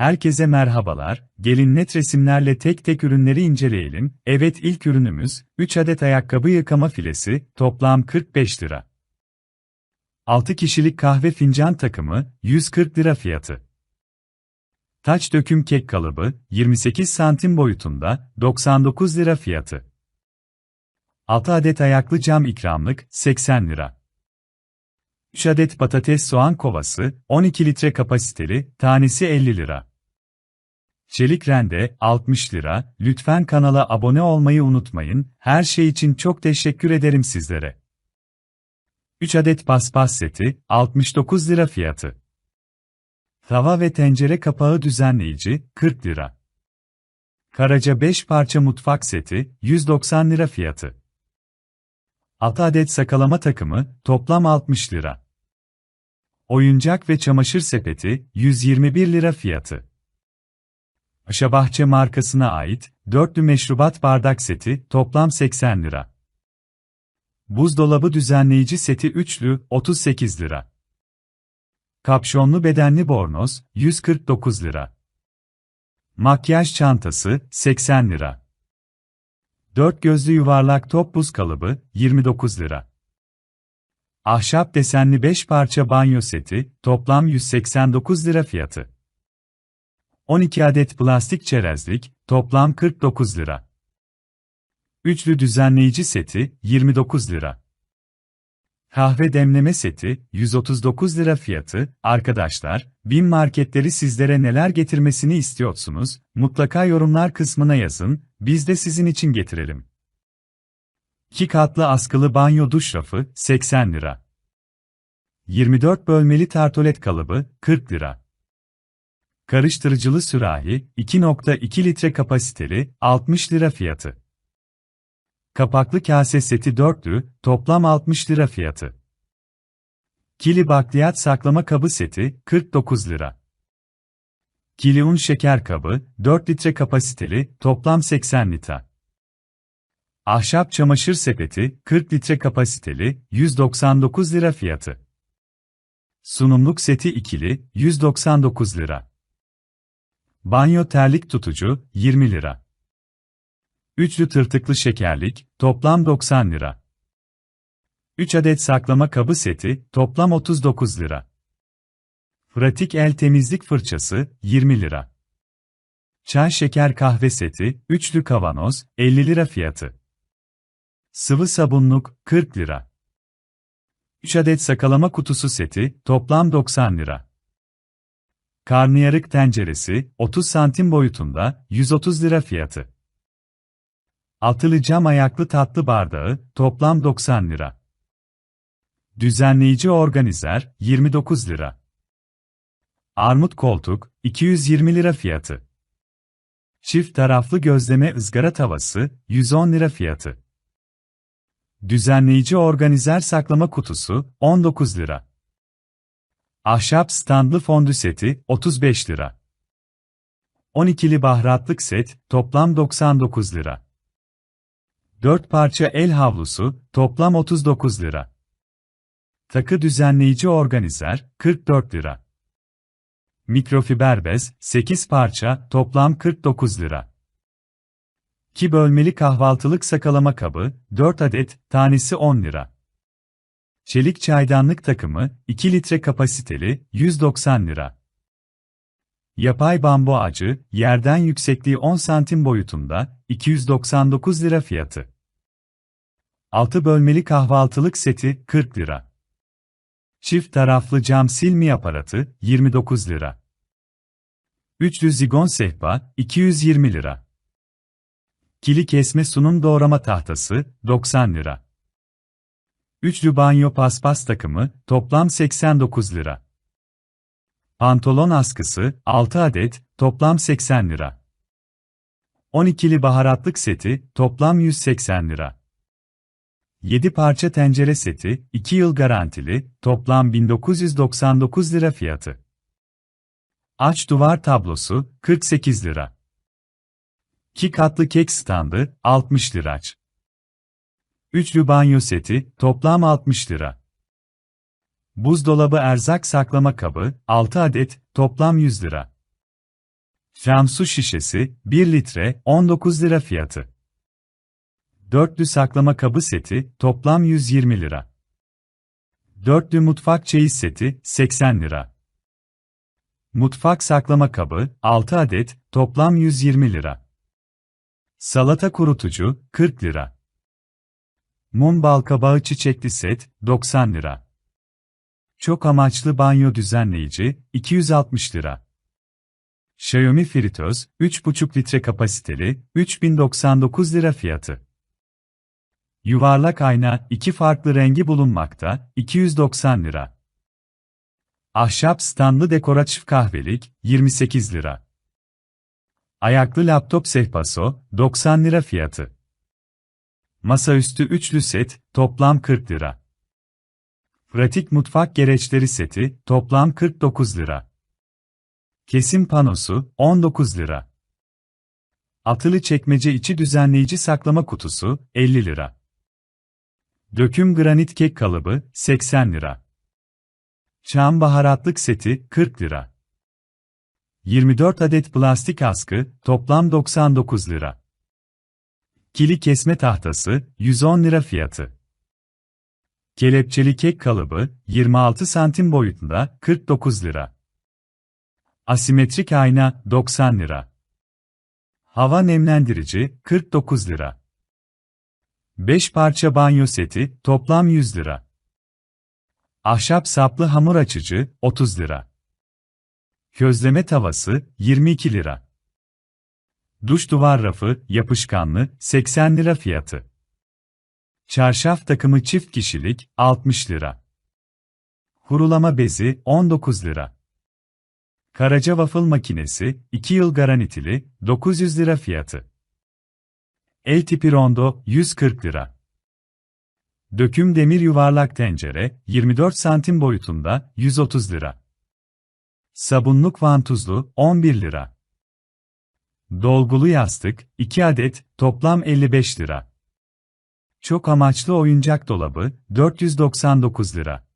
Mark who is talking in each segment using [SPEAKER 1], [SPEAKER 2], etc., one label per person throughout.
[SPEAKER 1] Herkese merhabalar, gelin net resimlerle tek tek ürünleri inceleyelim. Evet ilk ürünümüz, 3 adet ayakkabı yıkama filesi, toplam 45 lira. 6 kişilik kahve fincan takımı, 140 lira fiyatı. Taç döküm kek kalıbı, 28 santim boyutunda, 99 lira fiyatı. 6 adet ayaklı cam ikramlık, 80 lira. 3 adet patates soğan kovası, 12 litre kapasiteli, tanesi 50 lira. Çelik rende, 60 lira, lütfen kanala abone olmayı unutmayın, her şey için çok teşekkür ederim sizlere. 3 adet paspas seti, 69 lira fiyatı. Tava ve tencere kapağı düzenleyici, 40 lira. Karaca 5 parça mutfak seti, 190 lira fiyatı. 6 adet sakalama takımı, toplam 60 lira. Oyuncak ve çamaşır sepeti, 121 lira fiyatı. Paşabahçe markasına ait, dörtlü meşrubat bardak seti, toplam 80 lira. Buzdolabı düzenleyici seti üçlü, 38 lira. Kapşonlu bedenli bornoz, 149 lira. Makyaj çantası, 80 lira. Dört gözlü yuvarlak top buz kalıbı, 29 lira. Ahşap desenli 5 parça banyo seti, toplam 189 lira fiyatı. 12 adet plastik çerezlik, toplam 49 lira. Üçlü düzenleyici seti, 29 lira. Kahve demleme seti, 139 lira fiyatı. Arkadaşlar, BİM marketleri sizlere neler getirmesini istiyorsunuz? Mutlaka yorumlar kısmına yazın, biz de sizin için getirelim. 2 katlı askılı banyo duş rafı, 80 lira. 24 bölmeli tartolet kalıbı, 40 lira. Karıştırıcılı sürahi, 2.2 litre kapasiteli, 60 lira fiyatı. Kapaklı kase seti dörtlü, toplam 60 lira fiyatı. Kili bakliyat saklama kabı seti, 49 lira. Kili un şeker kabı, 4 litre kapasiteli, toplam 80 litre. Ahşap çamaşır sepeti, 40 litre kapasiteli, 199 lira fiyatı. Sunumluk seti ikili, 199 lira. Banyo terlik tutucu, 20 lira. Üçlü tırtıklı şekerlik, toplam 90 lira. 3 adet saklama kabı seti, toplam 39 lira. Pratik el temizlik fırçası, 20 lira. Çay şeker kahve seti, üçlü kavanoz, 50 lira fiyatı. Sıvı sabunluk, 40 lira. 3 adet sakalama kutusu seti, toplam 90 lira. Karnıyarık tenceresi, 30 santim boyutunda, 130 lira fiyatı. Altılı cam ayaklı tatlı bardağı, toplam 90 lira. Düzenleyici organizer, 29 lira. Armut koltuk, 220 lira fiyatı. Çift taraflı gözleme ızgara tavası, 110 lira fiyatı. Düzenleyici organizer saklama kutusu, 19 lira. Ahşap standlı fondü seti, 35 lira. 12'li baharatlık set, toplam 99 lira. 4 parça el havlusu, toplam 39 lira. Takı düzenleyici organizer, 44 lira. Mikrofiber bez, 8 parça, toplam 49 lira. 2 bölmeli kahvaltılık sakalama kabı, 4 adet, tanesi 10 lira. Çelik çaydanlık takımı, 2 litre kapasiteli, 190 lira. Yapay bambu ağacı, yerden yüksekliği 10 santim boyutunda, 299 lira fiyatı. 6 bölmeli kahvaltılık seti, 40 lira. Çift taraflı cam silme aparatı, 29 lira. Üçlü zigon sehpa, 220 lira. Kili kesme sunum doğrama tahtası, 90 lira. Üçlü banyo paspas takımı, toplam 89 lira. Pantolon askısı, 6 adet, toplam 80 lira. 12'li baharatlık seti, toplam 180 lira. 7 parça tencere seti, 2 yıl garantili, toplam 1999 lira fiyatı. Aç duvar tablosu, 48 lira. 2 katlı kek standı, 60 liraç. Üçlü banyo seti, toplam 60 lira. Buzdolabı erzak saklama kabı, 6 adet, toplam 100 lira. Cam su şişesi, 1 litre, 19 lira fiyatı. Dörtlü saklama kabı seti, toplam 120 lira. Dörtlü mutfak çeyiz seti, 80 lira. Mutfak saklama kabı, 6 adet, toplam 120 lira. Salata kurutucu, 40 lira. Mum balkabağı çiçekli set, 90 lira. Çok amaçlı banyo düzenleyici, 260 lira. Xiaomi fritöz, 3,5 litre kapasiteli, 3099 lira fiyatı. Yuvarlak ayna, iki farklı rengi bulunmakta, 290 lira. Ahşap standlı dekoratif kahvelik, 28 lira. Ayaklı laptop sehpaso, 90 lira fiyatı. Masaüstü üçlü set, toplam 40 lira. Pratik mutfak gereçleri seti, toplam 49 lira. Kesim panosu, 19 lira. Atılı çekmece içi düzenleyici saklama kutusu, 50 lira. Döküm granit kek kalıbı, 80 lira. Çam baharatlık seti, 40 lira. 24 adet plastik askı, toplam 99 lira. Kili kesme tahtası, 110 lira fiyatı. Kelepçeli kek kalıbı, 26 santim boyutunda, 49 lira. Asimetrik ayna, 90 lira. Hava nemlendirici, 49 lira. 5 parça banyo seti, toplam 100 lira. Ahşap saplı hamur açıcı, 30 lira. Közleme tavası, 22 lira. Duş duvar rafı, yapışkanlı, 80 lira fiyatı. Çarşaf takımı çift kişilik, 60 lira. Kurulama bezi, 19 lira. Karaca waffle makinesi, 2 yıl garantili, 900 lira fiyatı. El tipi rondo, 140 lira. Döküm demir yuvarlak tencere, 24 santim boyutunda, 130 lira. Sabunluk vantuzlu, 11 lira. Dolgulu yastık, 2 adet, toplam 55 lira. Çok amaçlı oyuncak dolabı, 499 lira.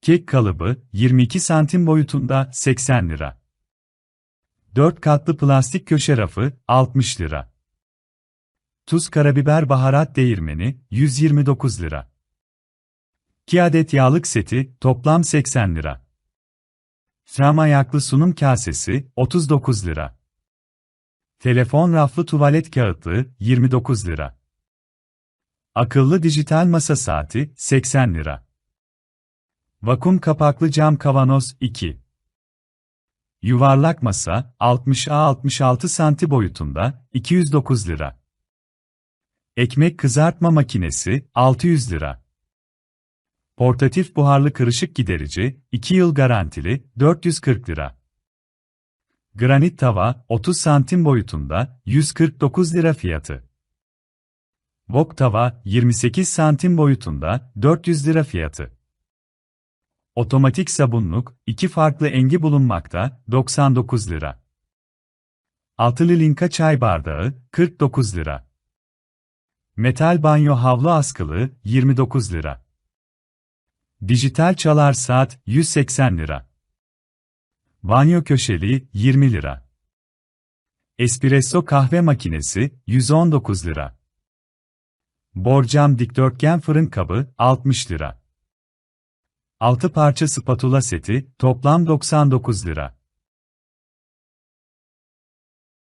[SPEAKER 1] Kek kalıbı, 22 santim boyutunda, 80 lira. 4 katlı plastik köşe rafı, 60 lira. Tuz karabiber baharat değirmeni, 129 lira. 2 adet yağlık seti, toplam 80 lira. Cam ayaklı sunum kasesi, 39 lira. Telefon raflı tuvalet kağıtlığı, 29 lira. Akıllı dijital masa saati, 80 lira. Vakum kapaklı cam kavanoz, 2. Yuvarlak masa, 60 a 66 santi boyutunda, 209 lira. Ekmek kızartma makinesi, 600 lira. Portatif buharlı kırışık giderici, 2 yıl garantili, 440 lira. Granit tava, 30 santim boyutunda, 149 lira fiyatı. Wok tava, 28 santim boyutunda, 400 lira fiyatı. Otomatik sabunluk, iki farklı engi bulunmakta, 99 lira. Altılı linka çay bardağı, 49 lira. Metal banyo havlu askılı, 29 lira. Dijital çalar saat, 180 lira. Banyo köşeli, 20 lira. Espresso kahve makinesi, 119 lira. Borcam dikdörtgen fırın kabı, 60 lira. 6 parça spatula seti, toplam 99 lira.